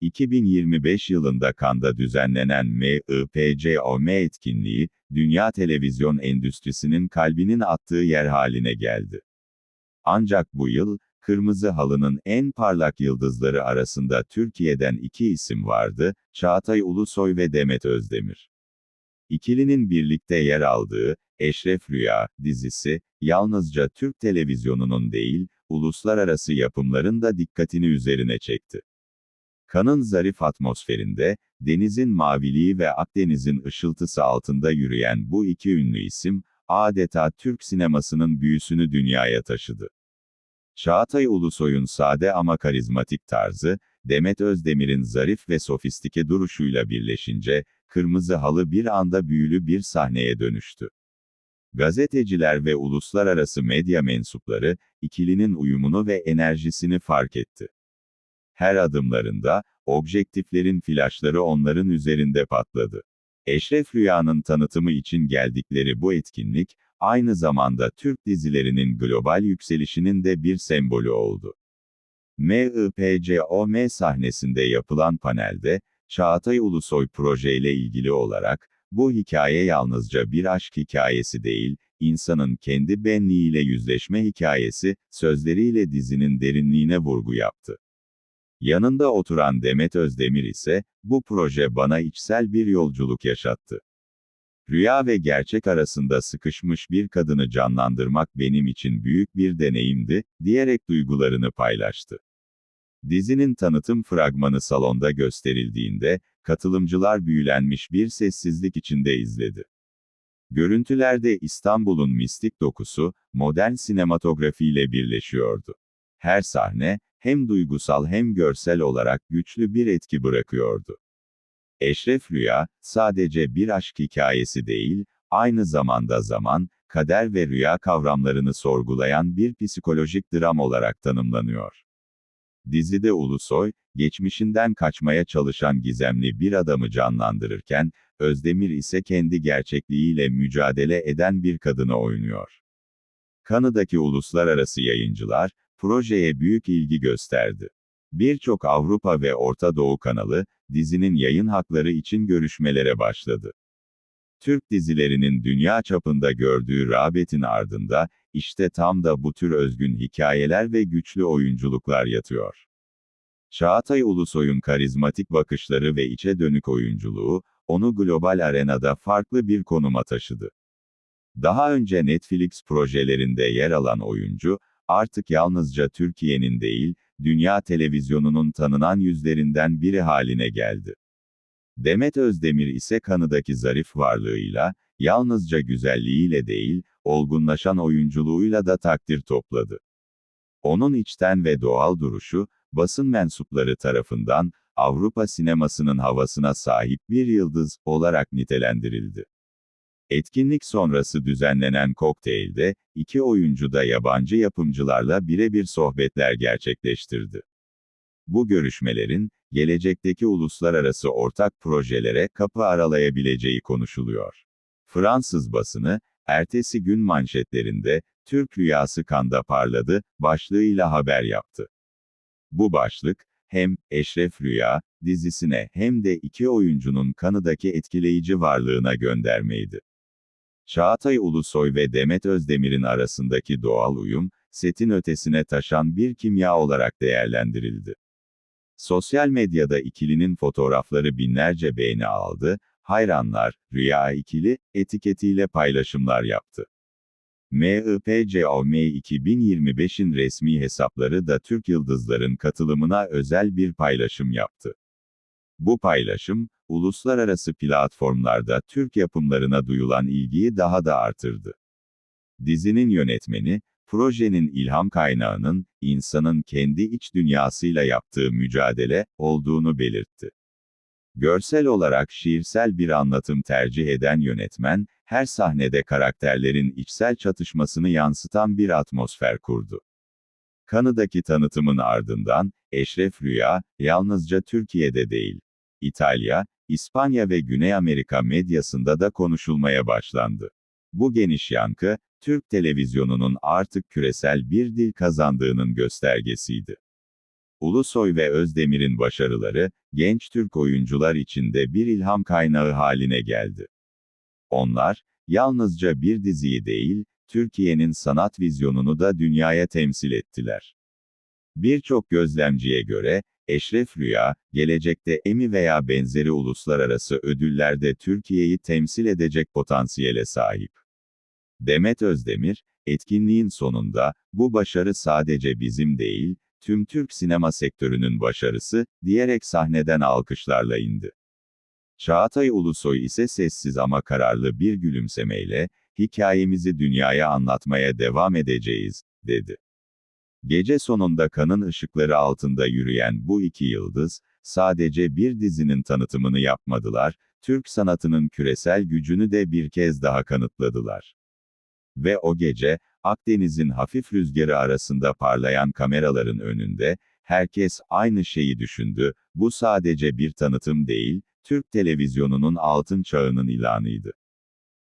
2025 yılında Cannes'da düzenlenen MIPCOM etkinliği, dünya televizyon endüstrisinin kalbinin attığı yer haline geldi. Ancak bu yıl, Kırmızı Halı'nın en parlak yıldızları arasında Türkiye'den iki isim vardı, Çağatay Ulusoy ve Demet Özdemir. İkilinin birlikte yer aldığı, Eşref Rüya, dizisi, yalnızca Türk televizyonunun değil, uluslararası yapımların da dikkatini üzerine çekti. Kanın zarif atmosferinde, denizin maviliği ve Akdeniz'in ışıltısı altında yürüyen bu iki ünlü isim, adeta Türk sinemasının büyüsünü dünyaya taşıdı. Çağatay Ulusoy'un sade ama karizmatik tarzı, Demet Özdemir'in zarif ve sofistike duruşuyla birleşince, kırmızı halı bir anda büyülü bir sahneye dönüştü. Gazeteciler ve uluslararası medya mensupları, ikilinin uyumunu ve enerjisini fark etti. Her adımlarında, objektiflerin flaşları onların üzerinde patladı. Eşref Rüya'nın tanıtımı için geldikleri bu etkinlik, aynı zamanda Türk dizilerinin global yükselişinin de bir sembolü oldu. MIPCOM sahnesinde yapılan panelde, Çağatay Ulusoy projeyle ilgili olarak, bu hikaye yalnızca bir aşk hikayesi değil, insanın kendi benliğiyle yüzleşme hikayesi, sözleriyle dizinin derinliğine vurgu yaptı. Yanında oturan Demet Özdemir ise, bu proje bana içsel bir yolculuk yaşattı. Rüya ve gerçek arasında sıkışmış bir kadını canlandırmak benim için büyük bir deneyimdi, diyerek duygularını paylaştı. Dizinin tanıtım fragmanı salonda gösterildiğinde, katılımcılar büyülenmiş bir sessizlik içinde izledi. Görüntülerde İstanbul'un mistik dokusu, modern sinematografiyle birleşiyordu. Her sahne, hem duygusal hem görsel olarak güçlü bir etki bırakıyordu. Eşref Rüya, sadece bir aşk hikayesi değil, aynı zamanda zaman, kader ve rüya kavramlarını sorgulayan bir psikolojik dram olarak tanımlanıyor. Dizide Ulusoy, geçmişinden kaçmaya çalışan gizemli bir adamı canlandırırken, Özdemir ise kendi gerçekliğiyle mücadele eden bir kadını oynuyor. Kanıdaki uluslararası yayıncılar, projeye büyük ilgi gösterdi. Birçok Avrupa ve Orta Doğu kanalı, dizinin yayın hakları için görüşmelere başladı. Türk dizilerinin dünya çapında gördüğü rağbetin ardında, işte tam da bu tür özgün hikayeler ve güçlü oyunculuklar yatıyor. Çağatay Ulusoy'un karizmatik bakışları ve içe dönük oyunculuğu, onu global arenada farklı bir konuma taşıdı. Daha önce Netflix projelerinde yer alan oyuncu, artık yalnızca Türkiye'nin değil, dünya televizyonunun tanınan yüzlerinden biri haline geldi. Demet Özdemir ise kanıdaki zarif varlığıyla, yalnızca güzelliğiyle değil, olgunlaşan oyunculuğuyla da takdir topladı. Onun içten ve doğal duruşu, basın mensupları tarafından, Avrupa sinemasının havasına sahip bir yıldız olarak nitelendirildi. Etkinlik sonrası düzenlenen kokteylde, iki oyuncu da yabancı yapımcılarla birebir sohbetler gerçekleştirdi. Bu görüşmelerin, gelecekteki uluslararası ortak projelere kapı aralayabileceği konuşuluyor. Fransız basını, ertesi gün manşetlerinde, Türk rüyası kanda parladı, başlığıyla haber yaptı. Bu başlık, hem Eşref Rüya dizisine hem de iki oyuncunun kanıdaki etkileyici varlığına göndermeydi. Çağatay Ulusoy ve Demet Özdemir'in arasındaki doğal uyum, setin ötesine taşan bir kimya olarak değerlendirildi. Sosyal medyada ikilinin fotoğrafları binlerce beğeni aldı, hayranlar, Rüya ikili, etiketiyle paylaşımlar yaptı. MIPCOM 2025'in resmi hesapları da Türk yıldızların katılımına özel bir paylaşım yaptı. Bu paylaşım, uluslararası platformlarda Türk yapımlarına duyulan ilgiyi daha da artırdı. Dizinin yönetmeni, projenin ilham kaynağının, insanın kendi iç dünyasıyla yaptığı mücadele, olduğunu belirtti. Görsel olarak şiirsel bir anlatım tercih eden yönetmen, her sahnede karakterlerin içsel çatışmasını yansıtan bir atmosfer kurdu. Kanıdaki tanıtımın ardından, Eşref Rüya, yalnızca Türkiye'de değil, İtalya, İspanya ve Güney Amerika medyasında da konuşulmaya başlandı. Bu geniş yankı, Türk televizyonunun artık küresel bir dil kazandığının göstergesiydi. Ulusoy ve Özdemir'in başarıları, genç Türk oyuncular için de bir ilham kaynağı haline geldi. Onlar, yalnızca bir diziyi değil, Türkiye'nin sanat vizyonunu da dünyaya temsil ettiler. Birçok gözlemciye göre, Eşref Rüya, gelecekte Emmy veya benzeri uluslararası ödüllerde Türkiye'yi temsil edecek potansiyele sahip. Demet Özdemir, etkinliğin sonunda, bu başarı sadece bizim değil, tüm Türk sinema sektörünün başarısı, diyerek sahneden alkışlarla indi. Çağatay Ulusoy ise sessiz ama kararlı bir gülümsemeyle, hikayemizi dünyaya anlatmaya devam edeceğiz, dedi. Gece sonunda kanın ışıkları altında yürüyen bu iki yıldız, sadece bir dizinin tanıtımını yapmadılar, Türk sanatının küresel gücünü de bir kez daha kanıtladılar. Ve o gece, Akdeniz'in hafif rüzgarı arasında parlayan kameraların önünde, herkes aynı şeyi düşündü, bu sadece bir tanıtım değil, Türk televizyonunun altın çağının ilanıydı.